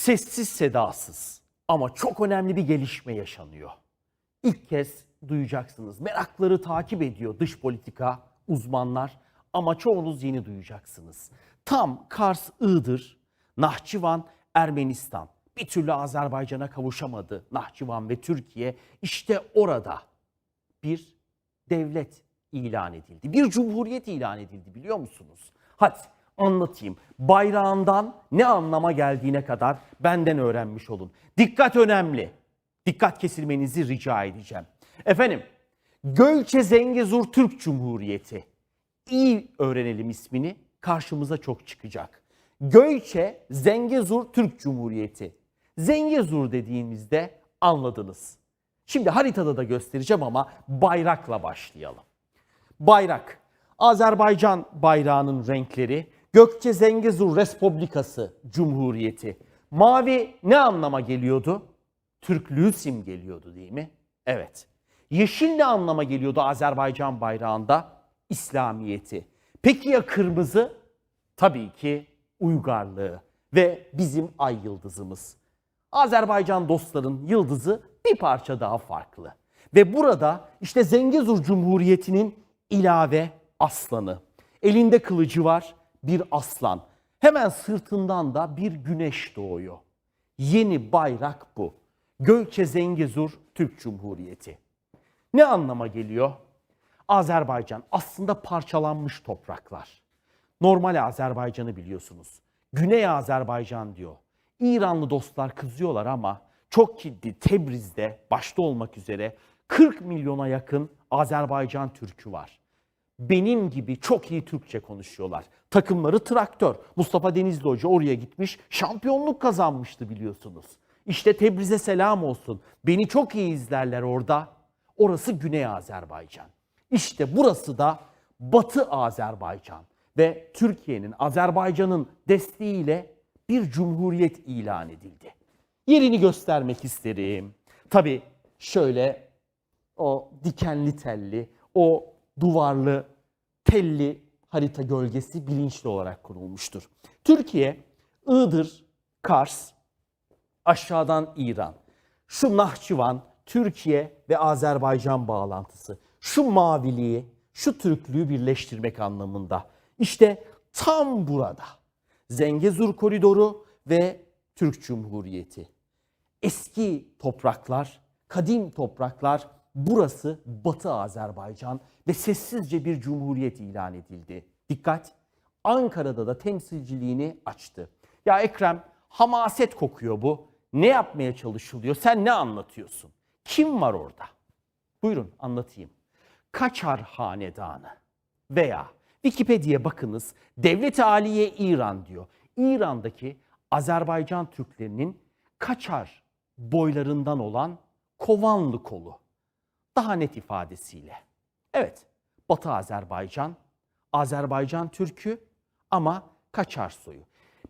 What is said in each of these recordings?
Sessiz sedasız ama çok önemli bir gelişme yaşanıyor. İlk kez duyacaksınız. Merakları takip ediyor dış politika uzmanlar ama çoğunuz yeni duyacaksınız. Tam Kars, Iğdır, Nahçıvan, Ermenistan. Bir türlü Azerbaycan'a kavuşamadı Nahçıvan ve Türkiye. İşte orada bir devlet ilan edildi. Bir cumhuriyet ilan edildi biliyor musunuz? Hadi anlatayım. Bayrağından ne anlama geldiğine kadar benden öğrenmiş olun. Dikkat önemli. Dikkat kesilmenizi rica edeceğim. Efendim, Gölçe Zengezur Türk Cumhuriyeti. İyi öğrenelim ismini. Karşımıza çok çıkacak. Gölçe Zengezur Türk Cumhuriyeti. Zengezur dediğimizde anladınız. Şimdi haritada da göstereceğim ama bayrakla başlayalım. Bayrak. Azerbaycan bayrağının renkleri. Gökçe Zengezur Respublikası Cumhuriyeti. Mavi ne anlama geliyordu? Türklüğü simgeliyordu değil mi? Evet. Yeşil ne anlama geliyordu Azerbaycan bayrağında? İslamiyeti. Peki ya kırmızı? Tabii ki uygarlığı ve bizim ay yıldızımız. Azerbaycan dostların yıldızı bir parça daha farklı. Ve burada işte Zengezur Cumhuriyeti'nin ilave aslanı. Elinde kılıcı var bir aslan. Hemen sırtından da bir güneş doğuyor. Yeni bayrak bu. Gölçe Zengezur Türk Cumhuriyeti. Ne anlama geliyor? Azerbaycan aslında parçalanmış topraklar. Normal Azerbaycan'ı biliyorsunuz. Güney Azerbaycan diyor. İranlı dostlar kızıyorlar ama çok ciddi Tebriz'de başta olmak üzere 40 milyona yakın Azerbaycan Türk'ü var. Benim gibi çok iyi Türkçe konuşuyorlar. Takımları traktör. Mustafa Denizli Hoca oraya gitmiş, şampiyonluk kazanmıştı biliyorsunuz. İşte Tebriz'e selam olsun. Beni çok iyi izlerler orada. Orası Güney Azerbaycan. İşte burası da Batı Azerbaycan ve Türkiye'nin, Azerbaycan'ın desteğiyle bir cumhuriyet ilan edildi. Yerini göstermek isterim. Tabii şöyle o dikenli telli, o duvarlı, telli harita gölgesi bilinçli olarak kurulmuştur. Türkiye, Iğdır, Kars, aşağıdan İran, şu Nahçıvan, Türkiye ve Azerbaycan bağlantısı, şu maviliği, şu Türklüğü birleştirmek anlamında. İşte tam burada Zengezur Koridoru ve Türk Cumhuriyeti. Eski topraklar, kadim topraklar burası Batı Azerbaycan ve sessizce bir cumhuriyet ilan edildi. Dikkat! Ankara'da da temsilciliğini açtı. Ya Ekrem hamaset kokuyor bu. Ne yapmaya çalışılıyor? Sen ne anlatıyorsun? Kim var orada? Buyurun anlatayım. Kaçar Hanedanı veya Wikipedia'ya bakınız Devlet-i Aliye İran diyor. İran'daki Azerbaycan Türklerinin Kaçar boylarından olan Kovanlı kolu. Daha net ifadesiyle. Evet, Batı Azerbaycan, Azerbaycan Türkü ama Kaçar soyu.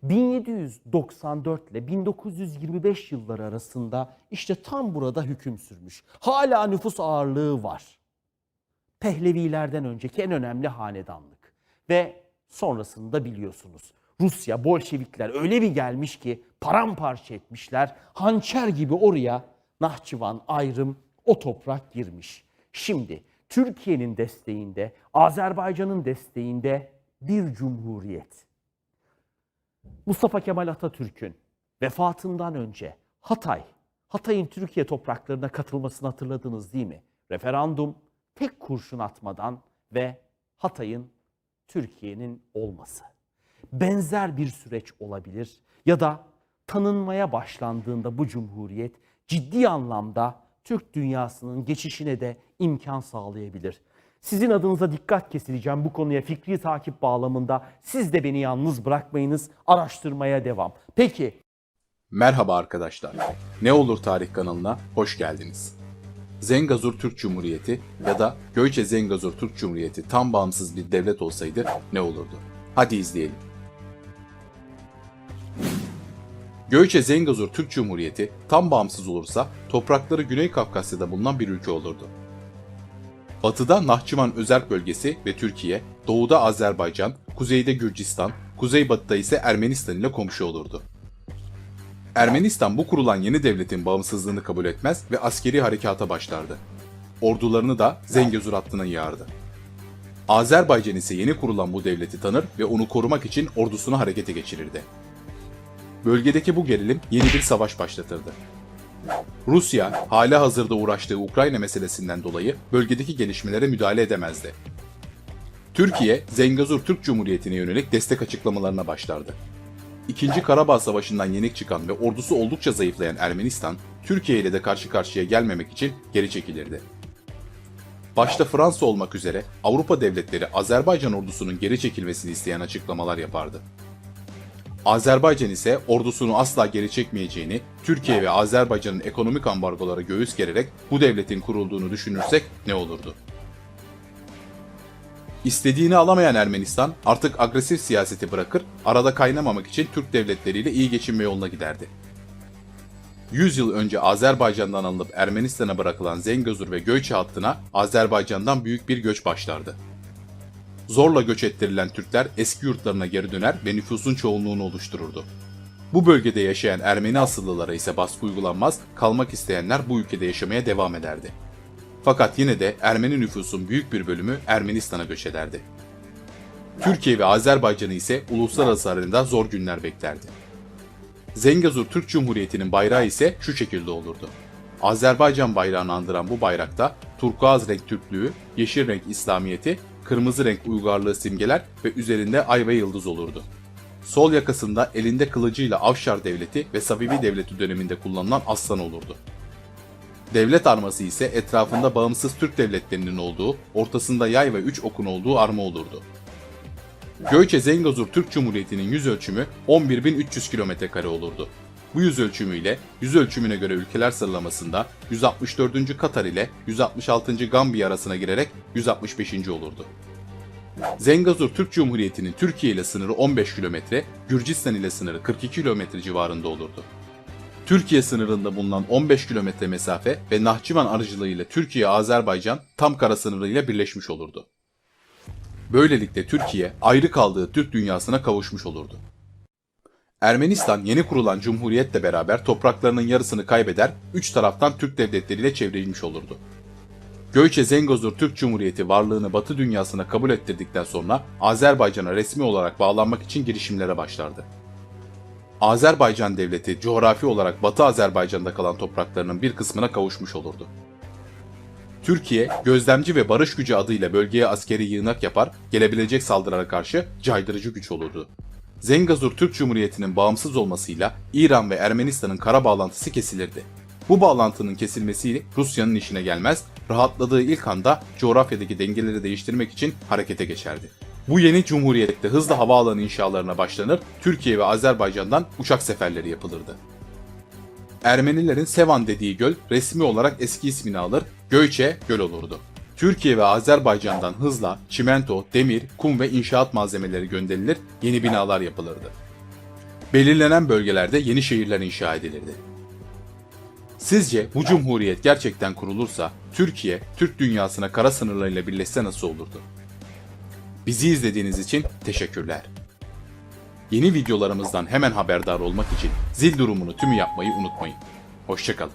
1794 ile 1925 yılları arasında işte tam burada hüküm sürmüş. Hala nüfus ağırlığı var. Pehlevilerden önceki en önemli hanedanlık. Ve sonrasında biliyorsunuz Rusya, Bolşevikler öyle bir gelmiş ki paramparça etmişler. Hançer gibi oraya Nahçıvan, ayrım, o toprak girmiş. Şimdi Türkiye'nin desteğinde, Azerbaycan'ın desteğinde bir cumhuriyet. Mustafa Kemal Atatürk'ün vefatından önce Hatay, Hatay'ın Türkiye topraklarına katılmasını hatırladınız değil mi? Referandum tek kurşun atmadan ve Hatay'ın Türkiye'nin olması. Benzer bir süreç olabilir ya da tanınmaya başlandığında bu cumhuriyet ciddi anlamda Türk dünyasının geçişine de imkan sağlayabilir. Sizin adınıza dikkat kesileceğim bu konuya fikri takip bağlamında. Siz de beni yalnız bırakmayınız. Araştırmaya devam. Peki Merhaba arkadaşlar. Ne olur tarih kanalına hoş geldiniz. Zengazur Türk Cumhuriyeti ya da Göçe Zengazur Türk Cumhuriyeti tam bağımsız bir devlet olsaydı ne olurdu? Hadi izleyelim. Göçe Zengazur Türk Cumhuriyeti tam bağımsız olursa toprakları Güney Kafkasya'da bulunan bir ülke olurdu. Batıda Nahçıvan Özerk Bölgesi ve Türkiye, doğuda Azerbaycan, kuzeyde Gürcistan, kuzeybatıda ise Ermenistan ile komşu olurdu. Ermenistan bu kurulan yeni devletin bağımsızlığını kabul etmez ve askeri harekata başlardı. Ordularını da Zengezur hattına yağardı. Azerbaycan ise yeni kurulan bu devleti tanır ve onu korumak için ordusunu harekete geçirirdi. Bölgedeki bu gerilim yeni bir savaş başlatırdı. Rusya, hala hazırda uğraştığı Ukrayna meselesinden dolayı bölgedeki gelişmelere müdahale edemezdi. Türkiye, Zengezur Türk Cumhuriyeti'ne yönelik destek açıklamalarına başlardı. İkinci Karabağ Savaşı'ndan yenik çıkan ve ordusu oldukça zayıflayan Ermenistan, Türkiye ile de karşı karşıya gelmemek için geri çekilirdi. Başta Fransa olmak üzere Avrupa devletleri Azerbaycan ordusunun geri çekilmesini isteyen açıklamalar yapardı. Azerbaycan ise ordusunu asla geri çekmeyeceğini, Türkiye ve Azerbaycan'ın ekonomik ambargolara göğüs gererek bu devletin kurulduğunu düşünürsek ne olurdu? İstediğini alamayan Ermenistan artık agresif siyaseti bırakır, arada kaynamamak için Türk devletleriyle iyi geçinme yoluna giderdi. 100 yıl önce Azerbaycan'dan alınıp Ermenistan'a bırakılan Zengezur ve Göyçe hattına Azerbaycan'dan büyük bir göç başlardı. Zorla göç ettirilen Türkler eski yurtlarına geri döner ve nüfusun çoğunluğunu oluştururdu. Bu bölgede yaşayan Ermeni asıllılara ise baskı uygulanmaz, kalmak isteyenler bu ülkede yaşamaya devam ederdi. Fakat yine de Ermeni nüfusun büyük bir bölümü Ermenistan'a göç ederdi. Türkiye ve Azerbaycan'ı ise uluslararası arenada zor günler beklerdi. Zengezur Türk Cumhuriyeti'nin bayrağı ise şu şekilde olurdu. Azerbaycan bayrağını andıran bu bayrakta turkuaz renk Türklüğü, yeşil renk İslamiyeti, kırmızı renk uygarlığı simgeler ve üzerinde ay ve yıldız olurdu. Sol yakasında elinde kılıcıyla Avşar Devleti ve Safivi Devleti döneminde kullanılan aslan olurdu. Devlet arması ise etrafında bağımsız Türk devletlerinin olduğu, ortasında yay ve üç okun olduğu arma olurdu. Göyçe Zengezur Türk Cumhuriyeti'nin yüz ölçümü 11.300 km olurdu. Bu yüz ölçümüyle yüz ölçümüne göre ülkeler sıralamasında 164. Katar ile 166. Gambiya arasına girerek 165. olurdu. Zengezur Türk Cumhuriyeti'nin Türkiye ile sınırı 15 kilometre, Gürcistan ile sınırı 42 kilometre civarında olurdu. Türkiye sınırında bulunan 15 kilometre mesafe ve Nahçıvan aracılığıyla Türkiye-Azerbaycan tam kara sınırıyla birleşmiş olurdu. Böylelikle Türkiye ayrı kaldığı Türk dünyasına kavuşmuş olurdu. Ermenistan yeni kurulan cumhuriyetle beraber topraklarının yarısını kaybeder, üç taraftan Türk devletleriyle çevrilmiş olurdu. Göyçe Zengezur Türk Cumhuriyeti varlığını Batı dünyasına kabul ettirdikten sonra Azerbaycan'a resmi olarak bağlanmak için girişimlere başlardı. Azerbaycan devleti coğrafi olarak Batı Azerbaycan'da kalan topraklarının bir kısmına kavuşmuş olurdu. Türkiye, gözlemci ve barış gücü adıyla bölgeye askeri yığınak yapar, gelebilecek saldırılara karşı caydırıcı güç olurdu. Zengezur Türk Cumhuriyeti'nin bağımsız olmasıyla İran ve Ermenistan'ın kara bağlantısı kesilirdi. Bu bağlantının kesilmesiyle Rusya'nın işine gelmez, rahatladığı ilk anda coğrafyadaki dengeleri değiştirmek için harekete geçerdi. Bu yeni cumhuriyette hızlı havaalanı inşalarına başlanır, Türkiye ve Azerbaycan'dan uçak seferleri yapılırdı. Ermenilerin Sevan dediği göl resmi olarak eski ismini alır, Göyçe göl olurdu. Türkiye ve Azerbaycan'dan hızla çimento, demir, kum ve inşaat malzemeleri gönderilir, yeni binalar yapılırdı. Belirlenen bölgelerde yeni şehirler inşa edilirdi. Sizce bu cumhuriyet gerçekten kurulursa Türkiye, Türk dünyasına kara sınırlarıyla birleşse nasıl olurdu? Bizi izlediğiniz için teşekkürler. Yeni videolarımızdan hemen haberdar olmak için zil durumunu tümü yapmayı unutmayın. Hoşçakalın.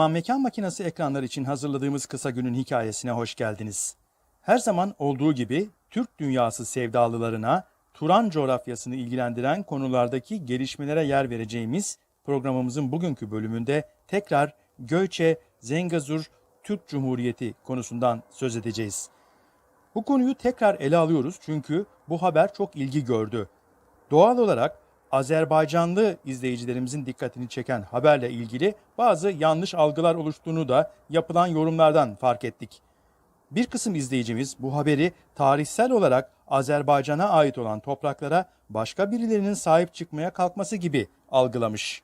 Aman Mekan Makinesi ekranlar için hazırladığımız kısa günün hikayesine hoş geldiniz. Her zaman olduğu gibi Türk dünyası sevdalılarına Turan coğrafyasını ilgilendiren konulardaki gelişmelere yer vereceğimiz programımızın bugünkü bölümünde tekrar Göyçe, Zengezur, Türk Cumhuriyeti konusundan söz edeceğiz. Bu konuyu tekrar ele alıyoruz çünkü bu haber çok ilgi gördü. Doğal olarak Azerbaycanlı izleyicilerimizin dikkatini çeken haberle ilgili bazı yanlış algılar oluştuğunu da yapılan yorumlardan fark ettik. Bir kısım izleyicimiz bu haberi tarihsel olarak Azerbaycan'a ait olan topraklara başka birilerinin sahip çıkmaya kalkması gibi algılamış.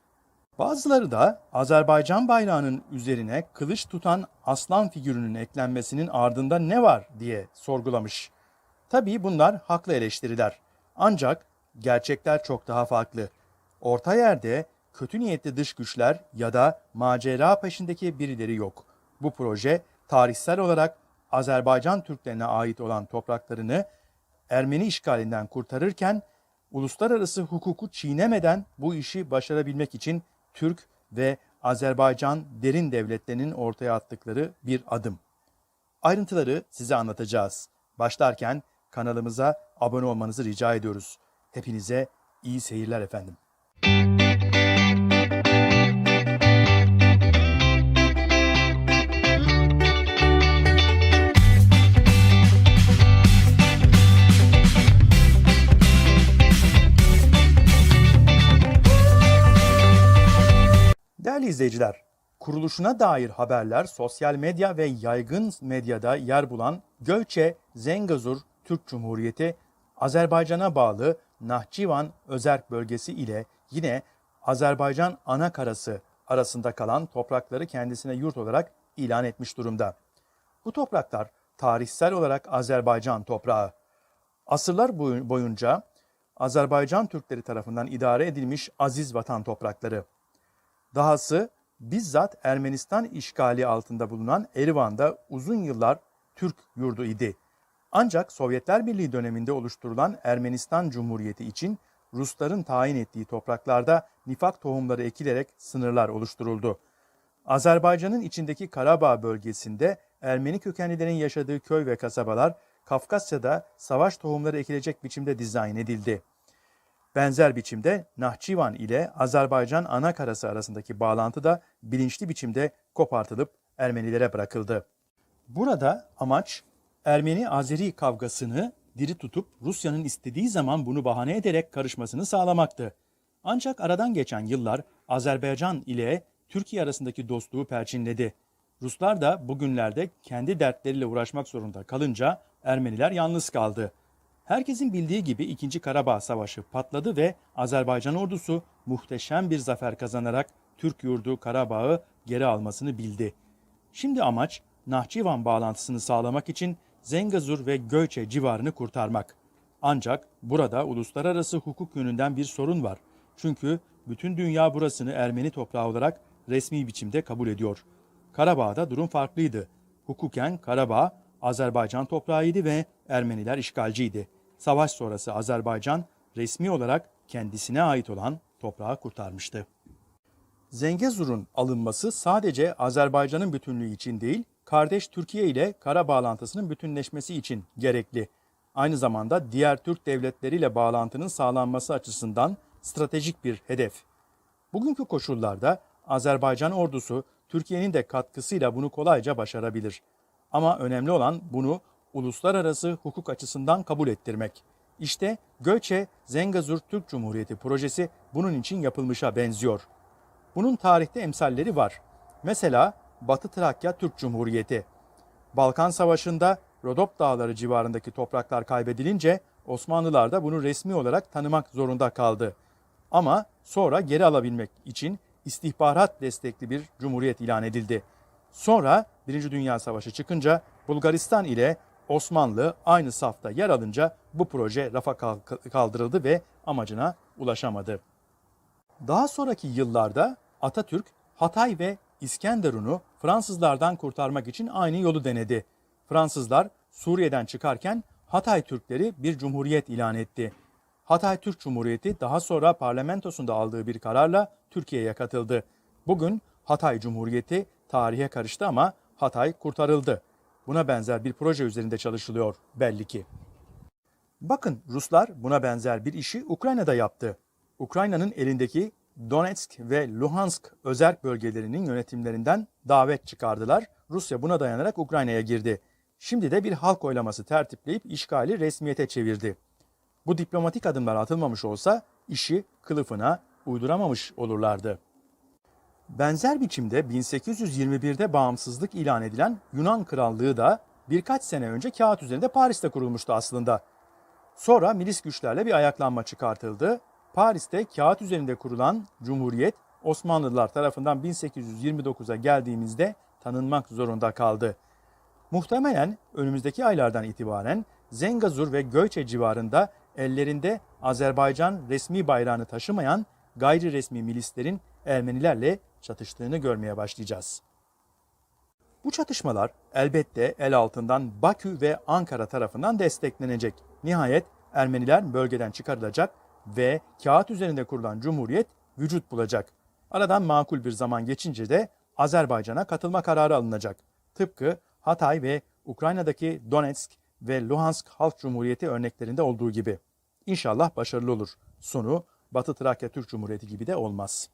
Bazıları da Azerbaycan bayrağının üzerine kılıç tutan aslan figürünün eklenmesinin ardında ne var diye sorgulamış. Tabii bunlar haklı eleştiriler. Ancak gerçekler çok daha farklı. Orta yerde kötü niyetli dış güçler ya da macera peşindeki birileri yok. Bu proje tarihsel olarak Azerbaycan Türklerine ait olan topraklarını Ermeni işgalinden kurtarırken uluslararası hukuku çiğnemeden bu işi başarabilmek için Türk ve Azerbaycan derin devletlerinin ortaya attıkları bir adım. Ayrıntıları size anlatacağız. Başlarken kanalımıza abone olmanızı rica ediyoruz. Hepinize iyi seyirler efendim. Değerli izleyiciler, kuruluşuna dair haberler sosyal medya ve yaygın medyada yer bulan Gölçe Zengazur Türk Cumhuriyeti, Azerbaycan'a bağlı Nahçıvan Özerk bölgesi ile yine Azerbaycan ana karası arasında kalan toprakları kendisine yurt olarak ilan etmiş durumda. Bu topraklar tarihsel olarak Azerbaycan toprağı. Asırlar boyu- boyunca Azerbaycan Türkleri tarafından idare edilmiş aziz vatan toprakları. Dahası bizzat Ermenistan işgali altında bulunan Erivan'da uzun yıllar Türk yurdu idi. Ancak Sovyetler Birliği döneminde oluşturulan Ermenistan Cumhuriyeti için Rusların tayin ettiği topraklarda nifak tohumları ekilerek sınırlar oluşturuldu. Azerbaycan'ın içindeki Karabağ bölgesinde Ermeni kökenlilerin yaşadığı köy ve kasabalar Kafkasya'da savaş tohumları ekilecek biçimde dizayn edildi. Benzer biçimde Nahçıvan ile Azerbaycan ana karası arasındaki bağlantı da bilinçli biçimde kopartılıp Ermenilere bırakıldı. Burada amaç Ermeni-Azeri kavgasını diri tutup Rusya'nın istediği zaman bunu bahane ederek karışmasını sağlamaktı. Ancak aradan geçen yıllar Azerbaycan ile Türkiye arasındaki dostluğu perçinledi. Ruslar da bugünlerde kendi dertleriyle uğraşmak zorunda kalınca Ermeniler yalnız kaldı. Herkesin bildiği gibi 2. Karabağ Savaşı patladı ve Azerbaycan ordusu muhteşem bir zafer kazanarak Türk yurdu Karabağ'ı geri almasını bildi. Şimdi amaç Nahçıvan bağlantısını sağlamak için Zengazur ve Göyçe civarını kurtarmak. Ancak burada uluslararası hukuk yönünden bir sorun var. Çünkü bütün dünya burasını Ermeni toprağı olarak resmi biçimde kabul ediyor. Karabağ'da durum farklıydı. Hukuken Karabağ Azerbaycan toprağıydı ve Ermeniler işgalciydi. Savaş sonrası Azerbaycan resmi olarak kendisine ait olan toprağı kurtarmıştı. Zengezur'un alınması sadece Azerbaycan'ın bütünlüğü için değil, kardeş Türkiye ile kara bağlantısının bütünleşmesi için gerekli. Aynı zamanda diğer Türk devletleriyle bağlantının sağlanması açısından stratejik bir hedef. Bugünkü koşullarda Azerbaycan ordusu Türkiye'nin de katkısıyla bunu kolayca başarabilir. Ama önemli olan bunu uluslararası hukuk açısından kabul ettirmek. İşte Göçe Zengazur Türk Cumhuriyeti projesi bunun için yapılmışa benziyor. Bunun tarihte emsalleri var. Mesela Batı Trakya Türk Cumhuriyeti. Balkan Savaşı'nda Rodop Dağları civarındaki topraklar kaybedilince Osmanlılar da bunu resmi olarak tanımak zorunda kaldı. Ama sonra geri alabilmek için istihbarat destekli bir cumhuriyet ilan edildi. Sonra Birinci Dünya Savaşı çıkınca Bulgaristan ile Osmanlı aynı safta yer alınca bu proje rafa kaldırıldı ve amacına ulaşamadı. Daha sonraki yıllarda Atatürk Hatay ve İskenderun'u Fransızlardan kurtarmak için aynı yolu denedi. Fransızlar Suriye'den çıkarken Hatay Türkleri bir cumhuriyet ilan etti. Hatay Türk Cumhuriyeti daha sonra parlamentosunda aldığı bir kararla Türkiye'ye katıldı. Bugün Hatay Cumhuriyeti tarihe karıştı ama Hatay kurtarıldı. Buna benzer bir proje üzerinde çalışılıyor belli ki. Bakın Ruslar buna benzer bir işi Ukrayna'da yaptı. Ukrayna'nın elindeki Donetsk ve Luhansk özerk bölgelerinin yönetimlerinden davet çıkardılar. Rusya buna dayanarak Ukrayna'ya girdi. Şimdi de bir halk oylaması tertipleyip işgali resmiyete çevirdi. Bu diplomatik adımlar atılmamış olsa işi kılıfına uyduramamış olurlardı. Benzer biçimde 1821'de bağımsızlık ilan edilen Yunan Krallığı da birkaç sene önce kağıt üzerinde Paris'te kurulmuştu aslında. Sonra milis güçlerle bir ayaklanma çıkartıldı. Paris'te kağıt üzerinde kurulan Cumhuriyet Osmanlılar tarafından 1829'a geldiğimizde tanınmak zorunda kaldı. Muhtemelen önümüzdeki aylardan itibaren Zengazur ve Göyçe civarında ellerinde Azerbaycan resmi bayrağını taşımayan gayri resmi milislerin Ermenilerle çatıştığını görmeye başlayacağız. Bu çatışmalar elbette el altından Bakü ve Ankara tarafından desteklenecek. Nihayet Ermeniler bölgeden çıkarılacak ve kağıt üzerinde kurulan cumhuriyet vücut bulacak. Aradan makul bir zaman geçince de Azerbaycan'a katılma kararı alınacak. Tıpkı Hatay ve Ukrayna'daki Donetsk ve Luhansk Halk Cumhuriyeti örneklerinde olduğu gibi. İnşallah başarılı olur. Sonu Batı Trakya Türk Cumhuriyeti gibi de olmaz.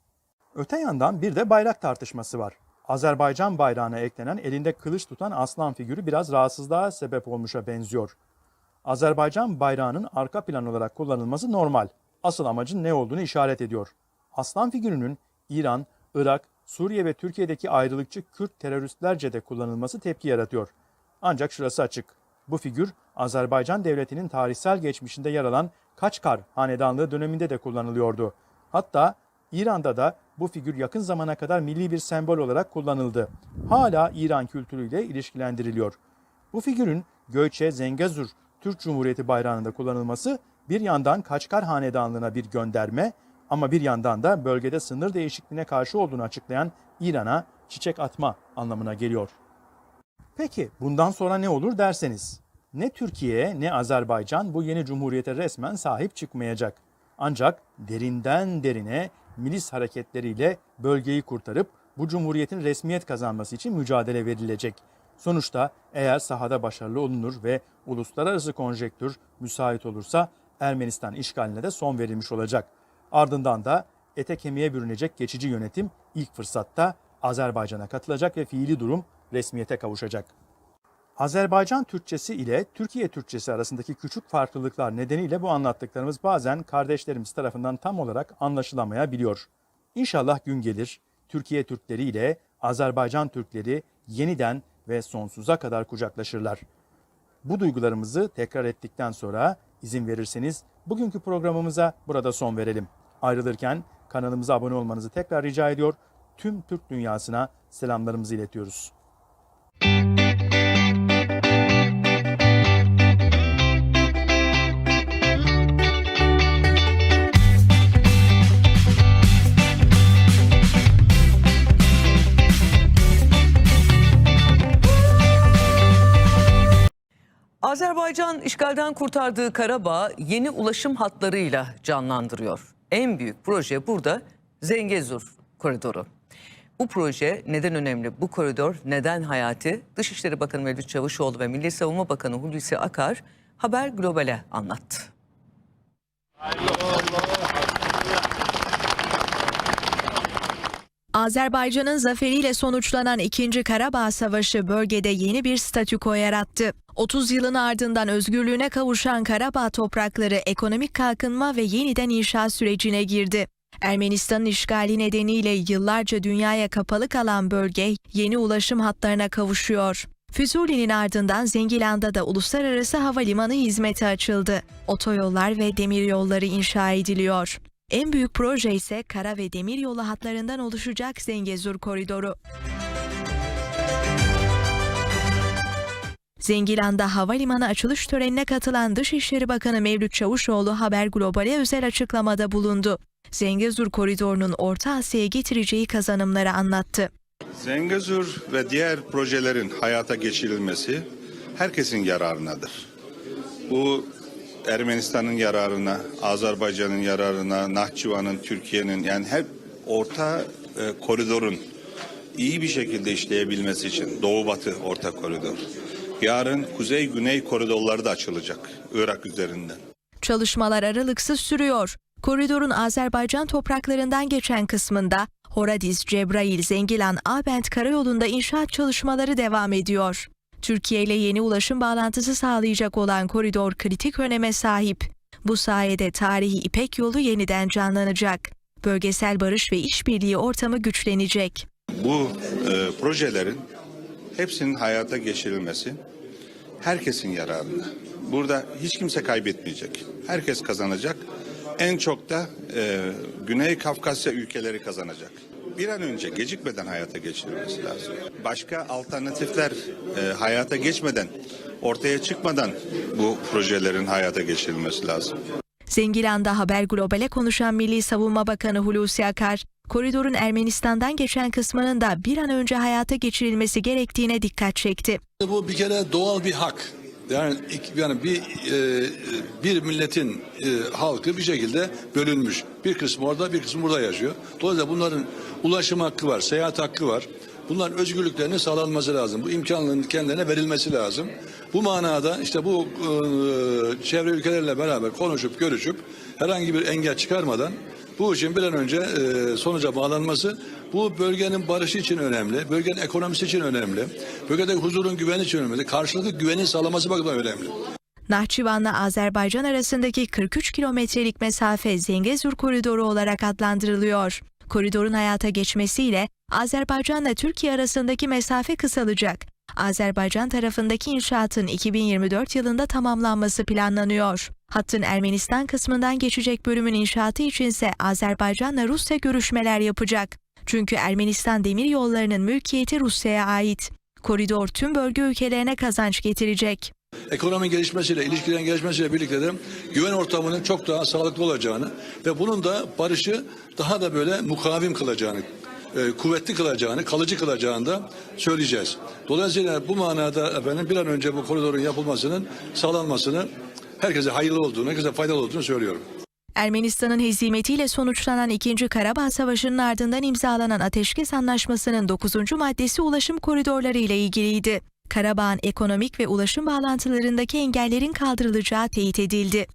Öte yandan bir de bayrak tartışması var. Azerbaycan bayrağına eklenen elinde kılıç tutan aslan figürü biraz rahatsızlığa sebep olmuşa benziyor. Azerbaycan bayrağının arka plan olarak kullanılması normal. Asıl amacın ne olduğunu işaret ediyor. Aslan figürünün İran, Irak, Suriye ve Türkiye'deki ayrılıkçı Kürt teröristlerce de kullanılması tepki yaratıyor. Ancak şurası açık. Bu figür Azerbaycan devletinin tarihsel geçmişinde yer alan Kaçkar hanedanlığı döneminde de kullanılıyordu. Hatta İran'da da bu figür yakın zamana kadar milli bir sembol olarak kullanıldı. Hala İran kültürüyle ilişkilendiriliyor. Bu figürün Göçe Zengezur Türk Cumhuriyeti bayrağında kullanılması bir yandan Kaçkar Hanedanlığı'na bir gönderme ama bir yandan da bölgede sınır değişikliğine karşı olduğunu açıklayan İran'a çiçek atma anlamına geliyor. Peki bundan sonra ne olur derseniz? Ne Türkiye ne Azerbaycan bu yeni cumhuriyete resmen sahip çıkmayacak. Ancak derinden derine milis hareketleriyle bölgeyi kurtarıp bu cumhuriyetin resmiyet kazanması için mücadele verilecek. Sonuçta eğer sahada başarılı olunur ve uluslararası konjektür müsait olursa Ermenistan işgaline de son verilmiş olacak. Ardından da ete kemiğe bürünecek geçici yönetim ilk fırsatta Azerbaycan'a katılacak ve fiili durum resmiyete kavuşacak. Azerbaycan Türkçesi ile Türkiye Türkçesi arasındaki küçük farklılıklar nedeniyle bu anlattıklarımız bazen kardeşlerimiz tarafından tam olarak anlaşılamayabiliyor. İnşallah gün gelir Türkiye Türkleri ile Azerbaycan Türkleri yeniden ve sonsuza kadar kucaklaşırlar. Bu duygularımızı tekrar ettikten sonra izin verirseniz bugünkü programımıza burada son verelim. Ayrılırken kanalımıza abone olmanızı tekrar rica ediyor. Tüm Türk dünyasına selamlarımızı iletiyoruz. Azerbaycan işgalden kurtardığı Karabağ yeni ulaşım hatlarıyla canlandırıyor. En büyük proje burada Zengezur koridoru. Bu proje neden önemli? Bu koridor neden hayati? Dışişleri Bakanı Mevlüt Çavuşoğlu ve Milli Savunma Bakanı Hulusi Akar Haber Global'e anlattı. Azerbaycan'ın zaferiyle sonuçlanan 2. Karabağ Savaşı bölgede yeni bir statüko yarattı. 30 yılın ardından özgürlüğüne kavuşan Karabağ toprakları ekonomik kalkınma ve yeniden inşa sürecine girdi. Ermenistan'ın işgali nedeniyle yıllarca dünyaya kapalı kalan bölge yeni ulaşım hatlarına kavuşuyor. Füzuli'nin ardından Zengilan'da da uluslararası havalimanı hizmeti açıldı. Otoyollar ve demiryolları inşa ediliyor. En büyük proje ise kara ve demir yolu hatlarından oluşacak Zengezur Koridoru. Zengilan'da havalimanı açılış törenine katılan Dışişleri Bakanı Mevlüt Çavuşoğlu Haber Global'e özel açıklamada bulundu. Zengezur Koridoru'nun Orta Asya'ya getireceği kazanımları anlattı. Zengezur ve diğer projelerin hayata geçirilmesi herkesin yararınadır. Bu Ermenistan'ın yararına, Azerbaycan'ın yararına, Nahçıvan'ın, Türkiye'nin yani hep orta e, koridorun iyi bir şekilde işleyebilmesi için Doğu Batı orta koridor. Yarın Kuzey Güney koridorları da açılacak Irak üzerinden. Çalışmalar aralıksız sürüyor. Koridorun Azerbaycan topraklarından geçen kısmında Horadiz, Cebrail, Zengilan, Abent karayolunda inşaat çalışmaları devam ediyor. Türkiye ile yeni ulaşım bağlantısı sağlayacak olan koridor kritik öneme sahip. Bu sayede tarihi İpek yolu yeniden canlanacak. Bölgesel barış ve işbirliği ortamı güçlenecek. Bu e, projelerin hepsinin hayata geçirilmesi herkesin yararına. Burada hiç kimse kaybetmeyecek. Herkes kazanacak. En çok da e, Güney Kafkasya ülkeleri kazanacak. Bir an önce gecikmeden hayata geçirilmesi lazım. Başka alternatifler e, hayata geçmeden, ortaya çıkmadan bu projelerin hayata geçirilmesi lazım. Zengilan'da Haber Global'e konuşan Milli Savunma Bakanı Hulusi Akar, koridorun Ermenistan'dan geçen kısmının da bir an önce hayata geçirilmesi gerektiğine dikkat çekti. Bu bir kere doğal bir hak. Yani yani bir e, bir milletin e, halkı bir şekilde bölünmüş. Bir kısmı orada, bir kısmı burada yaşıyor. Dolayısıyla bunların ulaşım hakkı var, seyahat hakkı var. Bunların özgürlüklerinin sağlanması lazım. Bu imkanların kendilerine verilmesi lazım. Bu manada işte bu e, çevre ülkelerle beraber konuşup görüşüp herhangi bir engel çıkarmadan bu işin bir an önce e, sonuca bağlanması bu bölgenin barışı için önemli, bölgenin ekonomisi için önemli, bölgedeki huzurun güveni için önemli, karşılıklı güvenin sağlaması bakımından önemli. Nahçıvan'la Azerbaycan arasındaki 43 kilometrelik mesafe Zengezur Koridoru olarak adlandırılıyor. Koridorun hayata geçmesiyle Azerbaycan'la Türkiye arasındaki mesafe kısalacak. Azerbaycan tarafındaki inşaatın 2024 yılında tamamlanması planlanıyor. Hattın Ermenistan kısmından geçecek bölümün inşaatı içinse Azerbaycan'la Rusya görüşmeler yapacak. Çünkü Ermenistan demir yollarının mülkiyeti Rusya'ya ait. Koridor tüm bölge ülkelerine kazanç getirecek. Ekonomi gelişmesiyle, ilişkilerin gelişmesiyle birlikte de güven ortamının çok daha sağlıklı olacağını ve bunun da barışı daha da böyle mukavim kılacağını, e, kuvvetli kılacağını, kalıcı kılacağını da söyleyeceğiz. Dolayısıyla bu manada efendim bir an önce bu koridorun yapılmasının sağlanmasını herkese hayırlı olduğunu, herkese faydalı olduğunu söylüyorum. Ermenistan'ın hezimetiyle sonuçlanan 2. Karabağ Savaşı'nın ardından imzalanan Ateşkes Anlaşması'nın 9. maddesi ulaşım koridorları ile ilgiliydi. Karabağ'ın ekonomik ve ulaşım bağlantılarındaki engellerin kaldırılacağı teyit edildi.